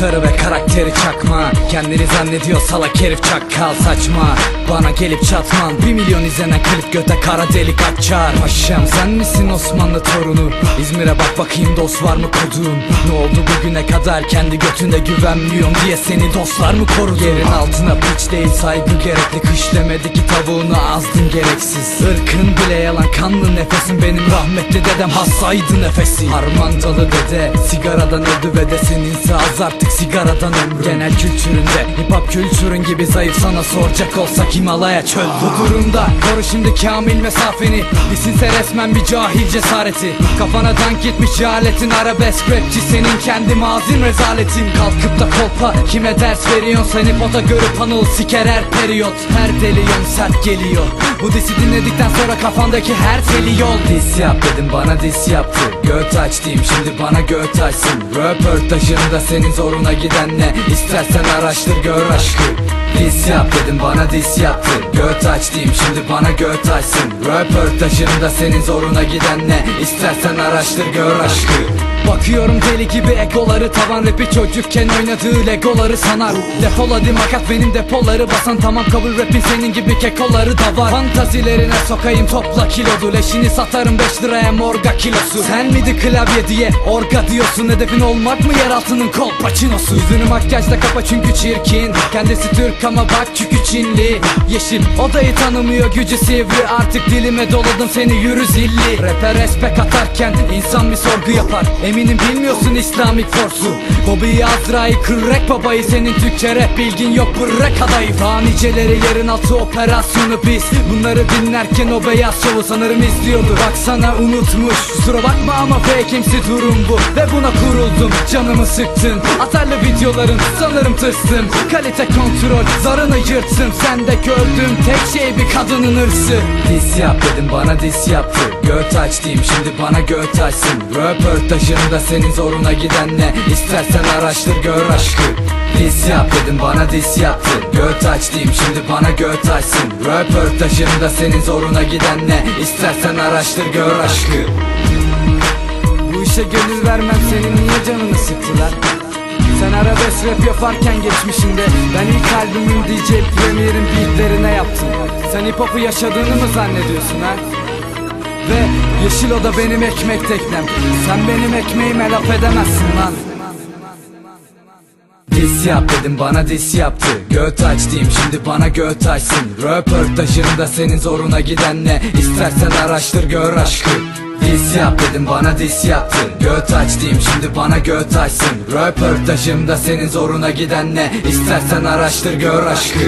Muhtarı ve karakteri çakma. Kendini zannediyor salak herif çakkal saçma. Bana gelip çatman Bir milyon izlenen klip göte kara delik açar. Paşam sen misin Osmanlı torunu? İzmir'e bak bakayım dost var mı kodun? Ne oldu bugüne kadar kendi götünde güvenmiyorum diye seni dostlar mı korudu? Yerin altına piç değil saygı gerekli. Kış demedi ki tavuğunu azdın gereksiz. Irkın bile yalan kanlı nefesin. Benim rahmetli dedem hassaydı nefesi. Harmandalı dede sigaradan öldü ve de seninse az artık sigaradan ömrü Genel kültüründe hip hop kültürün gibi zayıf sana soracak olsak Himalaya çöl? Bu durumda koru şimdi kamil mesafeni. Bisinse resmen bir cahil cesareti. Kafana dank gitmiş cehaletin arabesk rapçi Senin kendi mazin rezaletin. Kalkıp da kolpa kime ders veriyorsun? Seni pota görüp anıl siker her periyot. Her deli yön sert geliyor. Bu disi dinledikten sonra kafandaki her teli yol. Dis yap dedim bana dis yaptı. Göt aç diyeyim şimdi bana göt açsın. Röportajında senin zoruna giden ne? İstersen araştır gör aşkı. Dis yap dedim bana dis yaptı. Göt aç diyeyim şimdi bana göt açsın. Röportajında senin zoruna giden ne? İstersen araştır gör aşkı Bakıyorum deli gibi egoları tavan rapi çocukken oynadığı legoları sanar. Defol hadi makat benim depoları basan tamam kabul rapin senin gibi kekoları da var. Fantazilerine sokayım topla kilodu. Leşini satarım 5 liraya morga kilosu. Sen miydi klavye diye orga diyorsun? Hedefin olmak mı yer altının kolpaçinosu Yüzünü makyajla kapa çünkü çirkin. Kendisi Türk ama bak çünkü Çinli. Yeşil odayı tanımıyor gücü sivri. Artık dilime doladım seni yürü zilli. Rapper respek atarken insan bir sorgu yapar Eminim bilmiyorsun İslamik forsu Bobby Azrail kırrek babayı Senin Türkçe rap bilgin yok bırrek adayı. Faniceleri yerin altı operasyonu biz. Bunları dinlerken o beyaz şovu sanırım izliyordu. Baksana unutmuş kusura bakma ama fake'imsi durum bu. Ve buna kuruldum canımı sıktın. Atarlı videoların sanırım tırstım. Kalite kontrol zarını yırttım Sende gördüğüm tek şey bir kadının hırsı. Dis yap dedim bana dis yaptı. Göt aç diyeyim şimdi bana göt açsın Röportajında senin zoruna giden ne? İstersen araştır gör aşkı. Dis yap dedim bana dis yaptı. Göt aç diyeyim şimdi bana göt açsın. Röportajında senin zoruna giden ne? İstersen araştır gör aşkı. Bu işe gönül vermem senin niye canını sıktılar? Sen arabesk rap yaparken geçmişinde Ben ilk albümüm DJ Premier'in beatlerine yaptım. Sen hip hop'u yaşadığını mı zannediyorsun ha? Ve yeşil oda benim ekmek teknem. Sen benim ekmeğime laf edemezsin lan. Dis yap dedim bana dis yaptı. Göt aç diyeyim şimdi bana göt açsın. Röportajında senin zoruna giden ne? İstersen araştır gör aşkı. Dis yap dedim bana dis yaptı. Göt aç diyeyim şimdi bana göt açsın. Röportajımda senin zoruna giden ne? İstersen araştır gör aşkı